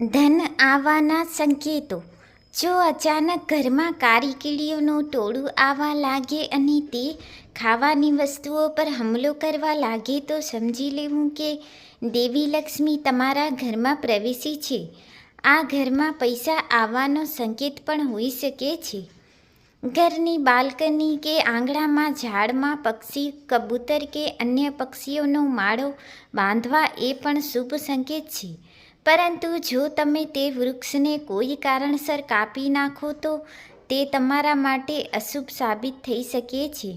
ધન આવવાના સંકેતો. જો અચાનક ઘરમાં કારીકીડીઓનું ટોળું આવવા લાગે અને તે ખાવાની વસ્તુઓ પર હુમલો કરવા લાગે તો સમજી લેવું કે દેવી લક્ષ્મી તમારા ઘરમાં પ્રવેશી છે. આ ઘરમાં પૈસા આવવાનો સંકેત પણ હોઈ શકે છે. ઘરની બાલ્કની કે આંગણામાં ઝાડમાં પક્ષી, કબૂતર કે અન્ય પક્ષીઓનો માળો બાંધવા એ પણ શુભ સંકેત છે. પરંતુ જો તમે તે વૃક્ષને કોઈ કારણસર કાપી નાખો તો તે તમારા માટે અશુભ સાબિત થઈ શકે છે.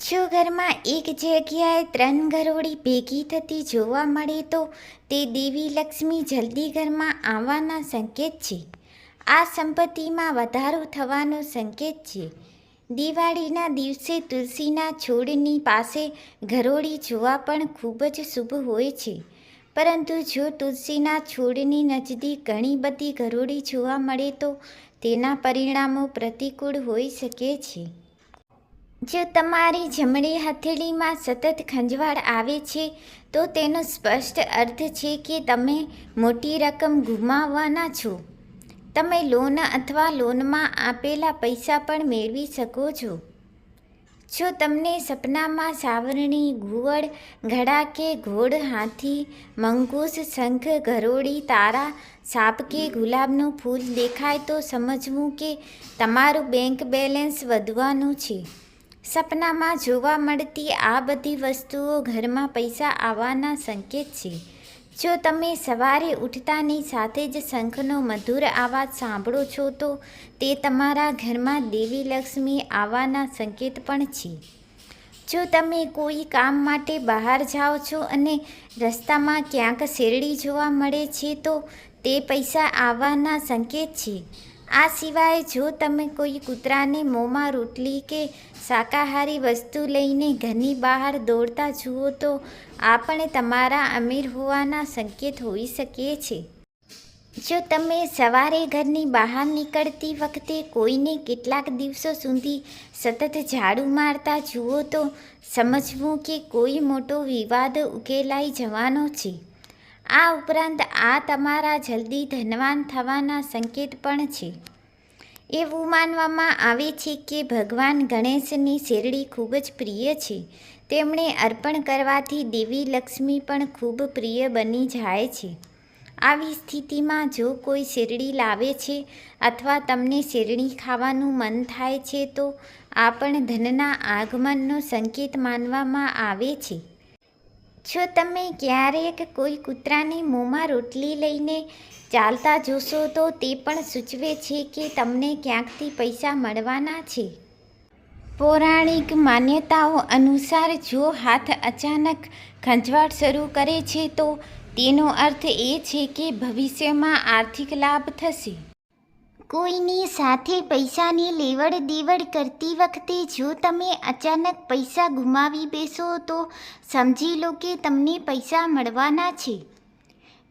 જો ઘરમાં એક જગ્યાએ ત્રણ ઘરોડી ભેગી થતી જોવા મળે તો તે દેવી લક્ષ્મી જલ્દી ઘરમાં આવવાના સંકેત છે. આ સંપત્તિમાં વધારો થવાનો સંકેત છે. દિવાળીના દિવસે તુલસીના છોડની પાસે ઘરોળી જોવા પણ ખૂબ જ શુભ હોય છે. પરંતુ જો તુલસીના છોડની નજદીક ઘણી બધી ગરોળી જોવા મળે તો તેના પરિણામો પ્રતિકૂળ હોઈ શકે છે. જો તમારી જમણી હથેળીમાં સતત ખંજવાળ આવે છે, તો તેનો સ્પષ્ટ અર્થ છે કે તમે મોટી રકમ ગુમાવવાના છો. તમે લોન અથવા લોનમાં આપેલા પૈસા પણ મેળવી શકો છો. જો તમને સપનામાં સાવરણી, ઘુવડ, ઘડા કે ઘોડ હાથી, મંગૂસ, શંખ ગરોળી તારા, સાપ કે ગુલાબનું ફૂલ દેખાય તો સમજવું કે તમારું બેંક બેલેન્સ વધવાનું છે. સપનામાં જોવા મળતી આ બધી વસ્તુઓ ઘરમાં પૈસા આવવાના સંકેત છે. જો તમે સવારે ઉઠતાની સાથે જ શંખનો મધુર આવાજ સાંભળો છો, તો તે તમારા ઘરમાં દેવી લક્ષ્મી આવવાના સંકેત પણ છે. જો તમે કોઈ કામ માટે બહાર જાઓ છો અને રસ્તામાં ક્યાંક શેરડી જોવા મળે છે, તો તે પૈસા આવવાના સંકેત છે. આ સિવાય જો તમે કોઈ કૂતરાને મોંમાં રોટલી કે શાકાહારી વસ્તુ લઈને ઘરની બહાર દોડતા જુઓ તો આ પણ તમારા અમીર હોવાના સંકેત હોઈ શકે છે. જો તમે સવારે ઘરની બહાર નીકળતી વખતે કોઈને કેટલાક દિવસો સુધી સતત ઝાડુ મારતા જુઓ તો સમજવું કે કોઈ મોટો વિવાદ ઉકેલાઈ જવાનો છે. આ ઉપરાંત આ તમારા જલ્દી ધનવાન થવાના સંકેત પણ છે. એવું માનવામાં આવે છે કે ભગવાન ગણેશની શેરડી ખૂબ જ પ્રિય છે. તેમણે અર્પણ કરવાથી દેવી લક્ષ્મી પણ ખૂબ પ્રિય બની જાય છે. આવી સ્થિતિમાં જો કોઈ શેરડી લાવે છે અથવા તમને શેરડી ખાવાનું મન થાય છે તો આ પણ ધનના આગમનનો સંકેત માનવામાં આવે છે. જો તમે ક્યારેક કોઈ કૂતરાની મોંમાં રોટલી લઈને ચાલતા જોશો તો તે પણ સૂચવે છે કે તમને ક્યાંકથી પૈસા મળવાના છે. પૌરાણિક માન્યતાઓ અનુસાર જો હાથ અચાનક ખંજવાળ શરૂ કરે છે તો તેનો અર્થ એ છે કે ભવિષ્યમાં આર્થિક લાભ થશે. કોઈની સાથે પૈસાની લેવડ દેવડ કરતી વખતે જો તમે અચાનક પૈસા ગુમાવી બેસો તો સમજી લો કે તમને પૈસા મળવાના છે.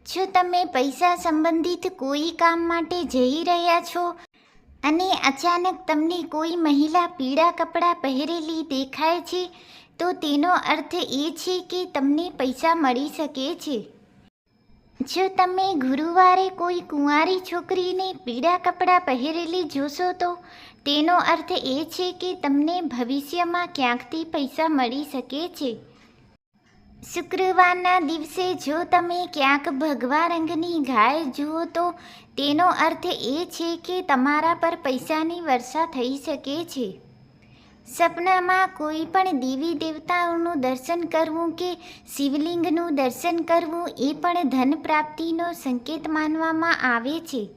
જો તમે પૈસા સંબંધિત કોઈ કામ માટે જઈ રહ્યા છો અને અચાનક તમને કોઈ મહિલા પીળા કપડાં પહેરેલી દેખાય છે, તો તેનો અર્થ એ છે કે તમને પૈસા મળી શકે છે. જો તમે ગુરુવારે કોઈ કુંવારી છોકરીને પીળા કપડાં પહેરેલી જોશો તો, તેનો અર્થ એ છે કે તમને ભવિષ્યમાં ક્યાંકથી પૈસા મળી શકે છે. શુક્રવારના દિવસે જો તમે ક્યાંક ભગવા રંગની ગાય જુઓ તો, તેનો અર્થ એ છે કે તમારા પર પૈસાની વર્ષા થઈ શકે છે. સપનામાં કોઈ પણ દેવી દેવતાઓનું દર્શન કરવું કે શિવલિંગનું દર્શન કરવું એ પણ ધન પ્રાપ્તિનો સંકેત માનવામાં આવે છે.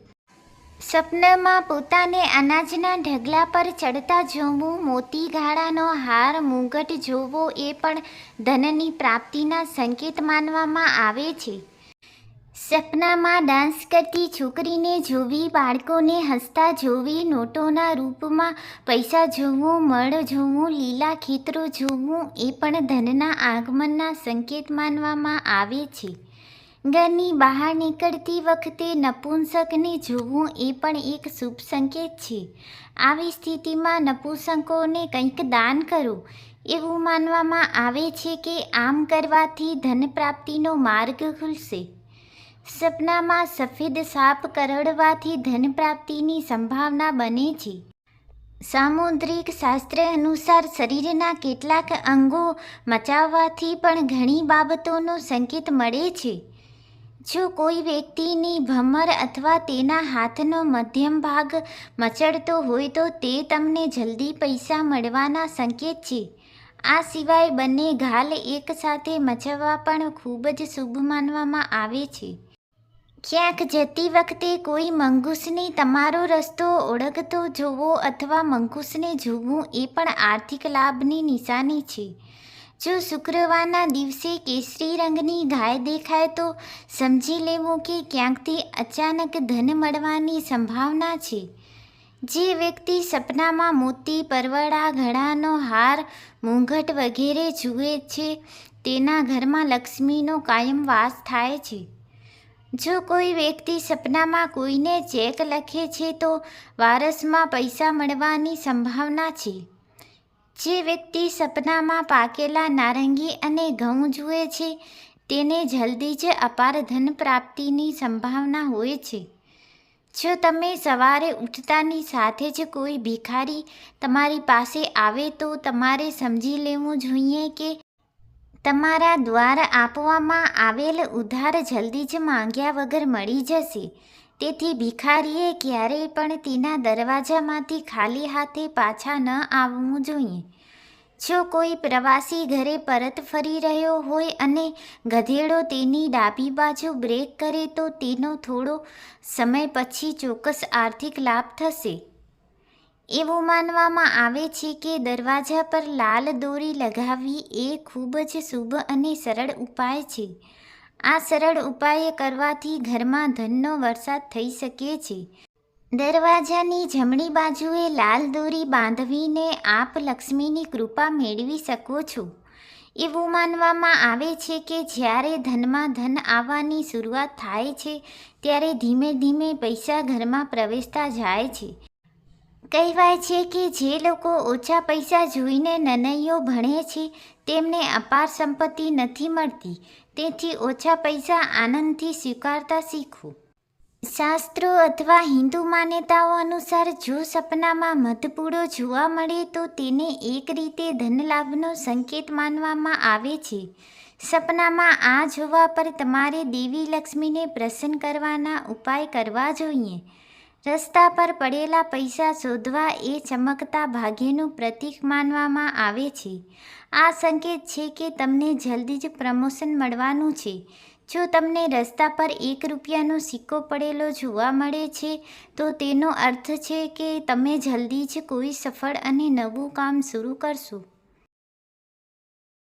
સપનામાં પોતાને અનાજના ઢગલા પર ચડતા જોવું, મોતી ગાળાનો હાર, મુગટ જોવો એ પણ ધનની પ્રાપ્તિના સંકેત માનવામાં આવે છે. સપનામાં ડાન્સ કરતી છોકરીને જોવી, બાળકોને હસતા જોવી, નોટોના રૂપમાં પૈસા જોવું, મળ જોવું, લીલા ખેતરો જોવું, એ પણ ધનના આગમનના સંકેત માનવામાં આવે છે. ઘરની બહાર નીકળતી વખતે નપુંસકને જોવું એ પણ એક શુભ સંકેત છે. આવી સ્થિતિમાં નપુંસકોને કંઈક દાન કરો. એવું માનવામાં આવે છે કે આમ કરવાથી ધન પ્રાપ્તિનો માર્ગ ખુલશે. સપનામાં સફેદ સાપ કરડવાથી ધન પ્રાપ્તિની સંભાવના બને છે. સામુદ્રિક શાસ્ત્ર અનુસાર શરીરના કેટલાક અંગો મચાવવાથી પણ ઘણી બાબતોનો સંકેત મળે છે. જો કોઈ વ્યક્તિની ભમર અથવા તેના હાથનો મધ્યમ ભાગ મચડતો હોય તો તે તમને જલ્દી પૈસા મળવાના સંકેત છે. આ સિવાય બંને ઘાલ એકસાથે મચવવા પણ ખૂબ જ શુભ માનવામાં આવે છે. ક્યાંક જતી વખતે કોઈ મંગૂસને તમારો રસ્તો ઓળખતો જોવો અથવા મંગૂસને જોવું એ પણ આર્થિક લાભની નિશાની છે. જો શુક્રવારના દિવસે કેસરી રંગની ગાય દેખાય તો સમજી લેવું કે ક્યાંકથી અચાનક ધન મળવાની સંભાવના છે. જે વ્યક્તિ સપનામાં મોતી, પરવડા, ઘડાનો હાર, મૂંઘટ વગેરે જુએ છે, તેના ઘરમાં લક્ષ્મીનો કાયમ વાસ થાય છે. જો કોઈ વ્યક્તિ સપનામાં કોઈને ચેક લખે છે, તો વારસમાં પૈસા મળવાની સંભાવના છે. જે વ્યક્તિ સપનામાં પાકેલા નારંગી અને ઘઉં જુએ છે, તેને જલ્દી જ અપાર ધન પ્રાપ્તિની સંભાવના હોય છે. જો તમે સવારે ઉઠતાની સાથે જ કોઈ ભિખારી તમારી પાસે આવે, તો તમારે સમજી લેવું જોઈએ કે તમારા દ્વારા આપવામાં આવેલ ઉધાર જલ્દી જ માંગ્યા વગર મળી જશે. તેથી ભિખારીએ ક્યારેય પણ તેના દરવાજામાંથી ખાલી હાથે પાછા ન આવવું જોઈએ. જો કોઈ પ્રવાસી ઘરે પરત ફરી રહ્યો હોય અને ગધેડો તેની ડાબી બાજુ બ્રેક કરે તો તેનો થોડો સમય પછી ચોક્કસ આર્થિક લાભ થશે. એવું માનવામાં આવે છે કે દરવાજા પર લાલ દોરી લગાવવી એ ખૂબ જ શુભ અને સરળ ઉપાય છે. આ સરળ ઉપાય કરવાથી ઘરમાં ધનનો વરસાદ થઈ શકે છે. દરવાજાની જમણી બાજુએ લાલ દોરી બાંધવીને આપ લક્ષ્મીની કૃપા મેળવી શકો છો. એવું માનવામાં આવે છે કે જ્યારે ધનમાં ધન આવવાની શરૂઆત થાય છે, ત્યારે ધીમે ધીમે પૈસા ઘરમાં પ્રવેશતા જાય છે. કહેવાય છે કે જે લોકો ઓછા પૈસા જોઈને નનૈયો ભણે છે, તેમને અપાર સંપત્તિ નથી મળતી. તેથી ઓછા પૈસા આનંદથી સ્વીકારતા શીખવું શાસ્ત્રો અથવા હિન્દુ માન્યતાઓ અનુસાર જો સપનામાં મધપૂડો જોવા મળે તો તેને એક રીતે ધનલાભનો સંકેત માનવામાં આવે છે. સપનામાં આ જોવા પર તમારે દેવી લક્ષ્મીને પ્રસન્ન કરવાના ઉપાય કરવા જોઈએ. રસ્તા પર પડેલા પૈસા શોધવા એ ચમકતા ભાગ્યનું પ્રતીક માનવામાં આવે છે. આ સંકેત છે કે તમને જલ્દી જ પ્રમોશન મળવાનું છે. જો તમને રસ્તા પર એક રૂપિયાનો સિક્કો પડેલો જોવા મળે છે, તો તેનો અર્થ છે કે તમે જલ્દી જ કોઈ સફળ અને નવું કામ શરૂ કરશો.